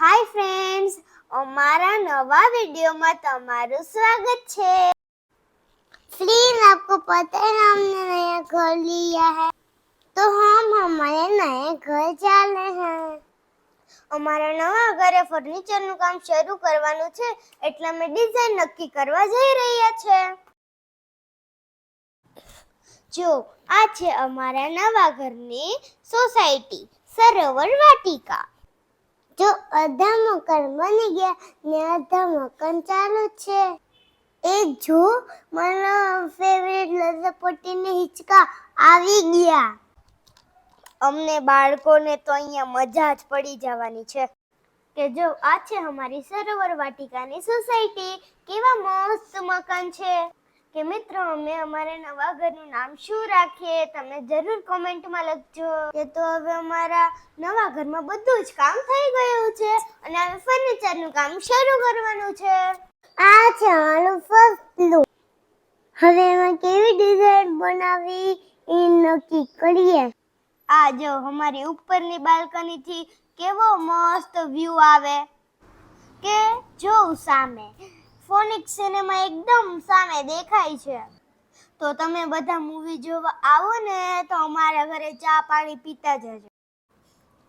Hi friends અમારા નવા વિડીયોમાં તમારું સ્વાગત છે फ्रेंड आपको पता है ना हमने नया घर लिया है तो हम हमारे नए घर जा रहे हैं અમારા નવા ઘરે ફર્નિચરનું કામ શરૂ કરવાનું છે એટલે અમે ડિઝાઇન નક્કી કરવા જઈ રહ્યા છે જો આ છે અમારા નવા ઘરની સોસાયટી સરોવર વાટિકા જો અધમ મકાન બની ગયા ને અધમ મકાન ચાલુ છે. એ જો મને ફેવરેટ લસપટ્ટીને હિંચકા આવી ગયા. અમને બાળકોને તો અહીંયા મજા જ પડી જવાની છે. કે જો આ છે અમારી સરોવર વાટિકાની સોસાયટી. કેવા મસ્ત મકાન છે. કે મિત્રો, અમે અમારા નવા ઘરનું નામ શું રાખીએ? તમે જરૂર કોમેન્ટમાં લખજો. કે તો હવે અમારા નવા ઘરમાં બધું જ કામ થઈ ગયું છે અને હવે ફર્નિચરનું કામ શરૂ કરવાનું છે. આ છે અમારું ફર્સ્ટ હવે એમાં કેવી ડિઝાઇન બનાવી એ નક્કી કરીએ. આ જો અમારી ઉપરની બાલ્કની થી કેવો મસ્ત વ્યૂ આવે. કે જોઉં સામે. ફોનિક સિનેમા એકદમ સામે દેખાય છે. તો તમે બધા મૂવી જોવા આવો ને તો અમારા ઘરે ચા પાણી પીતા જજો.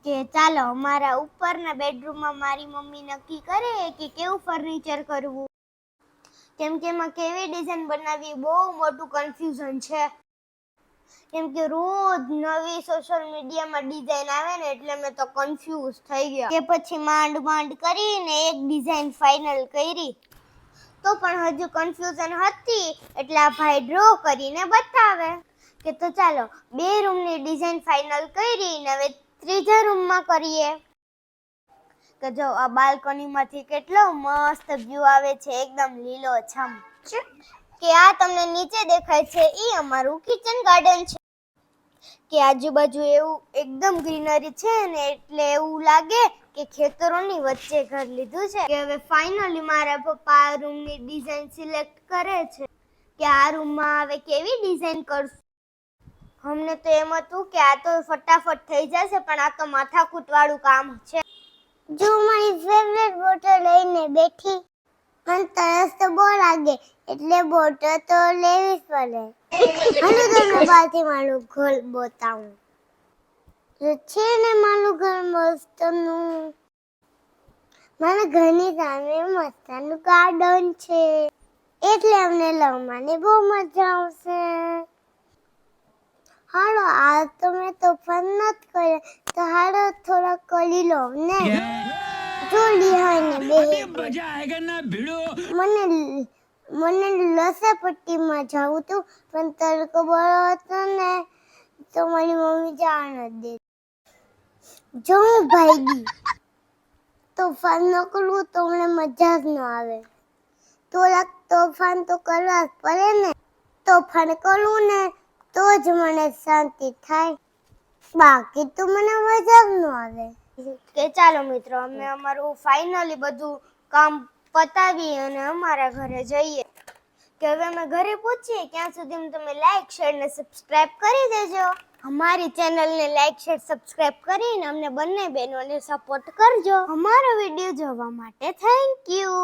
કે ચાલો અમારા ઉપરના બેડરૂમમાં મારી મમ્મી નક્કી કરે કે કેવું ફર્નિચર કરવું. કેમ કે એમાં કેવી ડિઝાઇન બનાવવી બહુ મોટું કન્ફ્યુઝન છે. કેમ કે રોજ નવી સોશિયલ મીડિયામાં ડિઝાઇન આવે ને એટલે મેં તો કન્ફ્યુઝ થઈ ગયા. કે પછી માંડ માંડ કરીને એક ડિઝાઇન ફાઇનલ કરી. તો પણ હજુ કન્ફ્યુઝન હતી. એટલે આ ભાઈ ડ્રો કરીને બતાવે કે તો ચાલો, બે રૂમની ડિઝાઇન ફાઇનલ કરી ને હવે ત્રીજા રૂમમાં કરીએ. કે જો આ બાલ્કનીમાંથી કેટલો મસ્ત વ્યૂ આવે છે, એકદમ લીલો છમ. કે આ તમને નીચે દેખાય છે ઈ અમારું કિચન ગાર્ડન છે. કે આજુબાજુ એવું એકદમ ગ્રીનરી છે ને એટલે એવું લાગે કે ખેતરોની વચ્ચે ઘર લીધું છે કે હવે ફાઇનલી મારા પપ્પા આ રૂમની ડિઝાઇન સિલેક્ટ કરે છે કે આ રૂમમાં હવે કેવી ડિઝાઇન કરશું? અમને તો એમ હતું કે આ તો ફટાફટ થઈ જશે, પણ આ તો માથાકૂટ વાળું કામ છે. જો મારી ફેવરેટ બોટલ લઈને બેઠી પણ તરસ તો બહુ લાગે, એટલે બોટલ તો લેવી જ પડે. હાલો તમને બહારથી મારું ઘર બતાવું. છે ને મારું ઘર મસ્તનું. મારા ઘરની સામે મસ્તાનું ગાર્ડન છે. એટલે અમને લવવાની બહુ મજા આવશે. હાલો આ તો મેં તોફાન નથી કર્યા. તો હાલો થોડા કરી લો ને. જોડી હાને બે. મજા મને મને લસેપટ્ટીમાં જવું હતું પણ તડકો બળો હતો ને તો મારી મમ્મી જાણ જ જો હું ભાગી તોફાન ન કરવું તો મને મજા જ ન આવે. થોડાક તોફાન તો કરવા પડે ને. તોફાન કરવું ને તો જ મને શાંતિ થાય. બાકી તો મને મજા જ ન આવે. કે ચાલો મિત્રો, અમે અમારું ફાઇનલી બધું કામ પતાવી અને અમારા ઘરે જઈએ. કે હવે અમે ઘરે પહોંચીએ, ત્યાં સુધી તમે લાઈક શેર ને સબસ્ક્રાઇબ કરી દેજો. અમારી ચેનલને લાઈક, શેર, સબસ્ક્રાઇબ કરીને અમને બંને બહેનોને સપોર્ટ કરજો. અમારો વીડિયો જોવા માટે થેન્ક યુ